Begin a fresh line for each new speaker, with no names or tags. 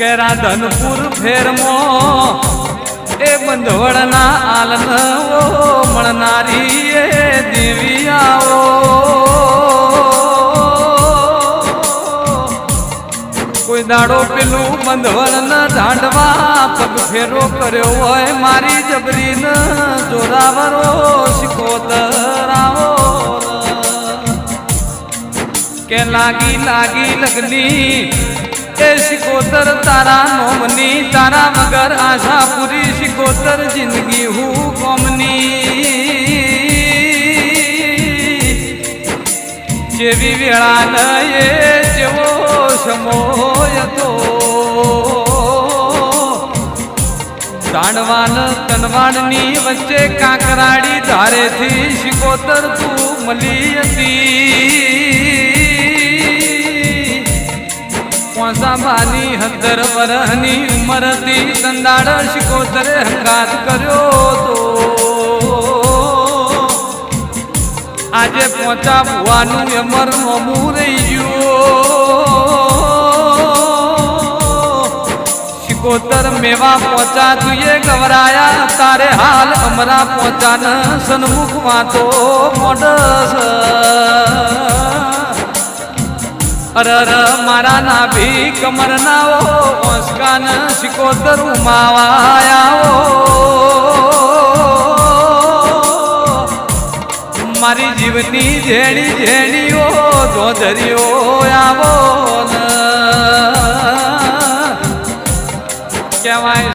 કે રાધનપુર ફેરમો. એ બંધવડના આલન મળનારી એ દિવ્યાઓ. કોઈ દાડો પેલું બંધવણ ઢાંડવા પગ ફેરો કર્યો હોય મારી જબરીન જોરાવરો શિકોતરાવો કે લાગી લાગી લગની શિકોતર તારા નોમની, તારા મગર આશા પૂરી શિકોતર જિંદગી હું કોમની? જેવી વેળા નયે જેવો સમોય તો દાંડવાન તનવાડની વચ્ચે કાંકરાડી ધારેથી શિકોતર તું મળી હતી? પોસાબાની હતર વરહની ઉંમરથી સંદાળ શિકોતરે હંગાત કર્યો તો આજે પહોંચા ભુવાનું અમર નોમું રહી ગયું. શિકોતર મેવા પહોંચા તુએ ગવરાયા, તારે હાલ અમરા પહોંચા ન સન્મુખ વાતો મોડસ અરર મારા નાભી કમર નાઓ ઓસ્કાન શિકોતર માવાયાઓ મારી જીવની ઝેણી ઝેણીઓ જોધરીઓ આવો કહેવાય